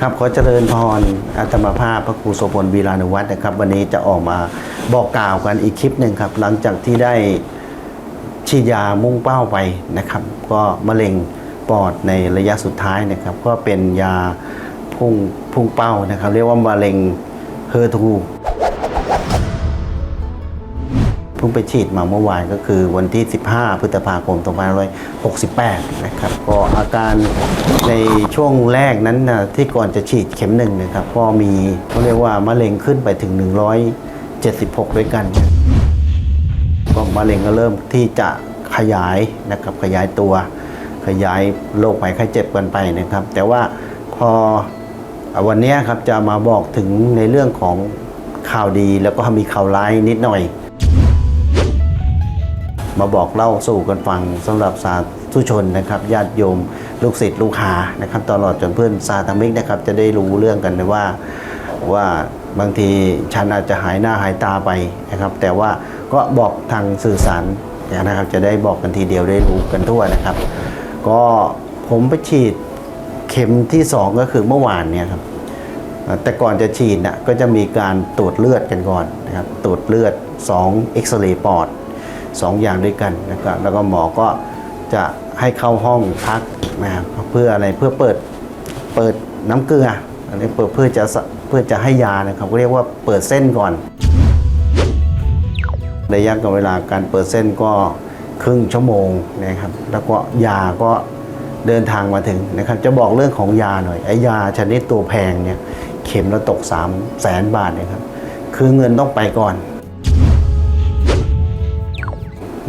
ครับขอเจริญพรอาตมาภาพพระครูโสพลวีรานุวัฒน์นะครับ วันนี้จะออกมาบอกกล่าวกันอีกคลิปหนึ่งครับ หลังจากที่ได้ฉีดยามุ่งเป้าไปนะครับ ก็มะเร็งปอดในระยะสุดท้ายนะครับ ก็เป็นยาพุ่งพุ่งเป้านะครับ เรียกว่ามะเร็งเฮอร์ทู พิ่งไปฉีดมาเมื่อวานก็คือวันที่ 15 พฤษภาคม2568 นะครับ ก็อาการในช่วงแรกนั้นนะที่ก่อนจะฉีดเข็มหนึ่งนะครับ ก็มีเขาเรียกว่ามะเร็งขึ้นไปถึง 176 ด้วยกันก็มะเร็งก็เริ่มที่จะขยายนะครับขยายตัว ขยายโรคภัยไข้เจ็บกันไปนะครับ แต่ว่าพอวันนี้ครับจะมาบอกถึงในเรื่องของข่าวดีแล้วก็มีข่าวร้ายนิดหน่อย มาบอกเล่าสู่กันฟังสำหรับสาธุชนนะครับญาติโยมลูกศิษย์ลูกหานะครับ ตลอดจนเพื่อนสาธมิกนะครับ จะได้รู้เรื่องกันว่าว่าบางทีฉันอาจจะหายหน้าหายตาไปนะครับ แต่ว่าก็บอกทางสื่อสารนะครับ จะได้บอกกันทีเดียวได้รู้กันทั่วนะครับ ก็ผมไปฉีดเข็มที่สองก็คือเมื่อวานเนี่ยครับแต่ก่อนจะฉีดน่ะก็จะมีการตรวจเลือดกันก่อนนะครับตรวจเลือด2เอ็กซเรย์ปอด 2ออย่างด้วยกันนะครับแล้วก็หมอก็จะให้เข้าห้องพักนะครับเพื่ออะไรเพื่อเปิดเปิดน้ำเกลืออันนี้เปิดเพื่อจะเพื่อจะให้ยานะครับเรียกว่าเปิดเส้นก่อน ระยะกับเวลาการเปิดเส้นก็ครึ่งชั่วโมงนะครับ แล้วก็ยาก็เดินทางมาถึงนะครับ จะบอกเรื่องของยาหน่อยไอ้ยาชนิดตัวแพงเนี่ยเข็มละตก3 0 0แสนบาทนะครับ คือเงินต้องไปก่อน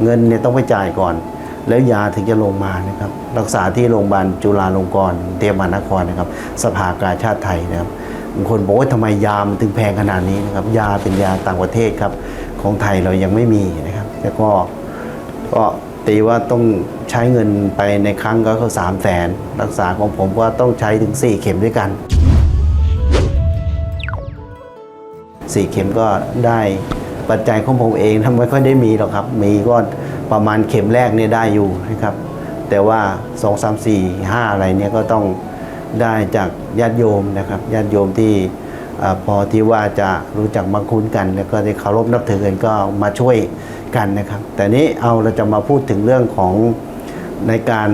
เงินเนี่ยต้องไปจ่ายก่อน แล้วยาถึงจะลงมานะครับรักษาที่โรงพยาบาลจุฬาลงกรณ์เตรียมหานครนะครับ สภากาชาติไทยนะครับบางคนบอกว่าทำไมยามันถึงแพงขนาดนี้นะครับยาเป็นยาต่างประเทศครับของไทยเรายังไม่มีนะครับแล้วก็ก็ตีว่าต้องใช้เงินไปในครั้งก็คือสามแสนรักษาของผมก็ต้องใช้ถึง 4 เข็มด้วยกันสี่เข็มก็ได้ ปัจจัยของผมเองทำไม่ค่อยได้มีหรอกครับ มีก็ประมาณเข็มแรกเนี่ยได้อยู่นะครับ แต่ว่า 2 3 4 5 อะไรเนี่ยก็ต้องได้จากญาติโยมนะครับญาติโยมที่พอที่ว่าจะรู้จักมังคุ้นกัน แล้วก็ได้เคารพนับถือกันก็มาช่วยกันนะครับ แต่นี้เอาเราจะมาพูดถึงเรื่องของในการ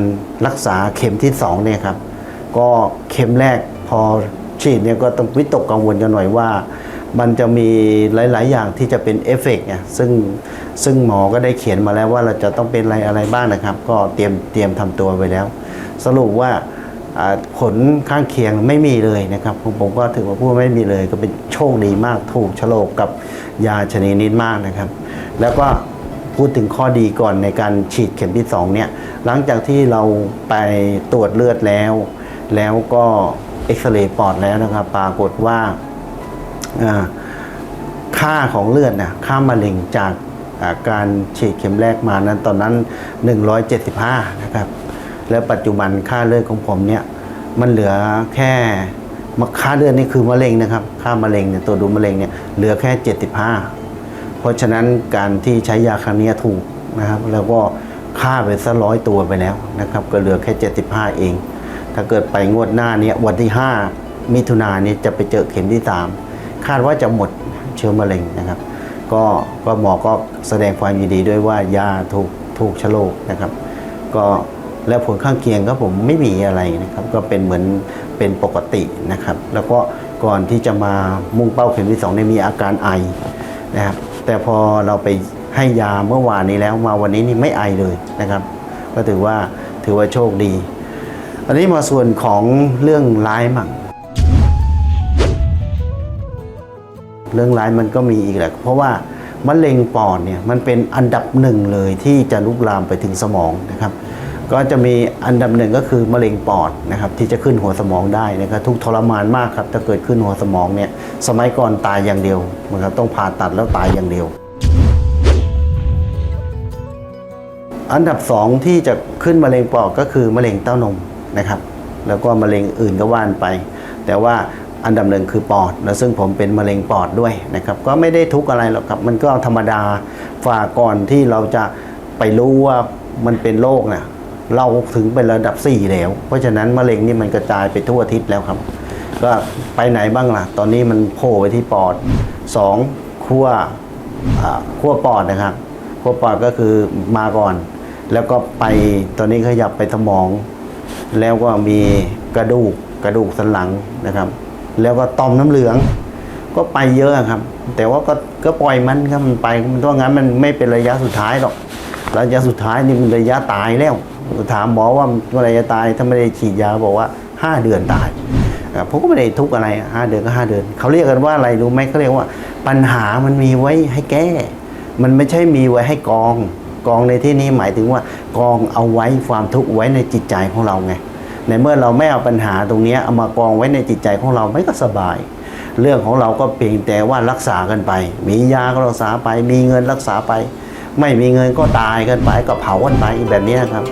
รักษาเข็มที่สองเนี่ยครับก็เข็มแรกพอฉีดเนี่ยก็ต้องวิตกกังวลกันหน่อยว่า มันจะมีหลาย ๆ อย่างที่จะเป็นเอฟเฟกต์เนี่ยซึ่งซึ่งหมอก็ได้เขียนมาแล้วว่าเราจะต้องเป็นอะไรอะไรบ้างนะครับ ก็เตรียมเตรียมทำตัวไว้แล้ว สรุปว่าผลข้างเคียงไม่มีเลยนะครับ ผมผมก็ถือว่าพูดไม่มีเลยก็เป็นโชคดีมากถูกฉลกกับยาชนิดนี้มากนะครับ แล้วก็พูดถึงข้อดีก่อนในการฉีดเข็มที่สองเนี่ยหลังจากที่เราไปตรวจเลือดแล้ว แล้วก็เอ็กซเรย์ปอดแล้วนะครับ ปรากฏว่า ค่าของเลือดนะค่ามะเร็งจากการฉีดเข็มแรกมานั้นตอนนั้น 175 นะครับ แล้วปัจจุบันค่าเลือดของผมเนี่ยมันเหลือแค่ค่าเลือดนี่คือมะเร็งนะครับ ค่ามะเร็งเนี่ยตัวดูมะเร็งเนี่ยเหลือแค่ 75 เพราะฉะนั้นการที่ใช้ยาครั้งนี้ถูกนะครับ แล้วก็ค่าไปสักร้อยตัวไปแล้วนะครับ ก็เหลือแค่ 75 เอง ถ้าเกิดไปงวดหน้าเนี้วันที่ 5 มิถุนายนนี้จะไปเจอเข็มที่ 3 คาดว่าจะหมดเชื้อมะเร็งนะครับ ก็ก็หมอก็แสดงความยินดีด้วยว่ายาถูกถูกชะโลกนะครับ ก็แล้วผลข้างเคียงก็ผมไม่มีอะไรนะครับ ก็เป็นเหมือนเป็นปกตินะครับ แล้วก็ก่อนที่จะมามุ่งเป้าเข็มที่สองเนี่ยมีอาการไอนะครับ แต่พอเราไปให้ยาเมื่อวานนี้แล้วมาวันนี้นี่ไม่ไอเลยนะครับ ก็ถือว่าถือว่าโชคดี อันนี้มาส่วนของเรื่องร้ายมั่ง เรื่องร้ายมันก็มีอีกแหละ เพราะว่ามะเร็งปอดเนี่ยมันเป็นอันดับหนึ่งเลยที่จะลุกลามไปถึงสมองนะครับ ก็จะมีอันดับหนึ่งก็คือมะเร็งปอดนะครับที่จะขึ้นหัวสมองได้นะครับทุกทรมานมากครับถ้าเกิดขึ้นหัวสมองเนี่ยสมัยก่อนตายอย่างเดียวนะครับต้องผ่าตัดแล้วตายอย่างเดียว อันดับสองที่จะขึ้นมะเร็งปอดก็คือมะเร็งเต้านมนะครับแล้วก็มะเร็งอื่นก็ว่านไป แต่ว่า อันดับหนึ่งคือปอด แล้วซึ่งผมเป็นมะเร็งปอดด้วยนะครับ ก็ไม่ได้ทุกอะไรหรอกครับ มันก็ธรรมดาฝ่าก่อนที่เราจะไปรู้ว่ามันเป็นโรคเนะเราถึงเป็นระดับ 4 แล้ว เพราะฉะนั้นมะเร็งนี่มันกระจายไปทั่วทิศแล้วครับ ก็ไปไหนบ้างล่ะ ตอนนี้มันโผล่ไปที่ปอดสองขั้วขั้วปอดนะครับขั้วปอดก็คือมาก่อน แล้วก็ไปตอนนี้ขยับไปสมอง แล้วก็มีกระดูกกระดูกสันหลังนะครับ แล้วก็ต่อมน้ำเหลือง ก็ไปเยอะครับ แต่ว่าก็ก็ปล่อยมันครับมันไปเพราะงั้นมันไม่เป็นระยะสุดท้ายหรอกระยะสุดท้ายนี่มันระยะตายแล้วถามหมอว่าเมื่อไรจะตายถ้าไม่ได้ฉีดยาบอกว่าห้าเดือนตายผมก็ไม่ได้ทุกอะไรห้าเดือนก็ห้าเดือน เขาเรียกกันว่าอะไรรู้ไหมเขาเรียกว่า ปัญหามันมีไว้ให้แก้ มันไม่ใช่มีไว้ให้กอง กองในที่นี้หมายถึงว่ากองเอาไว้ความทุกข์ไว้ในจิตใจของเราไง ในเมื่อเราไม่เอาปัญหาตรงนี้เอามากองไว้ในจิตใจของเราไม่ก็สบาย เรื่องของเราก็เพียงแต่ว่ารักษากันไป มียาก็รักษาไป มีเงินรักษาไป ไม่มีเงินก็ตายกันไปก็เผากันไปแบบนี้ครับ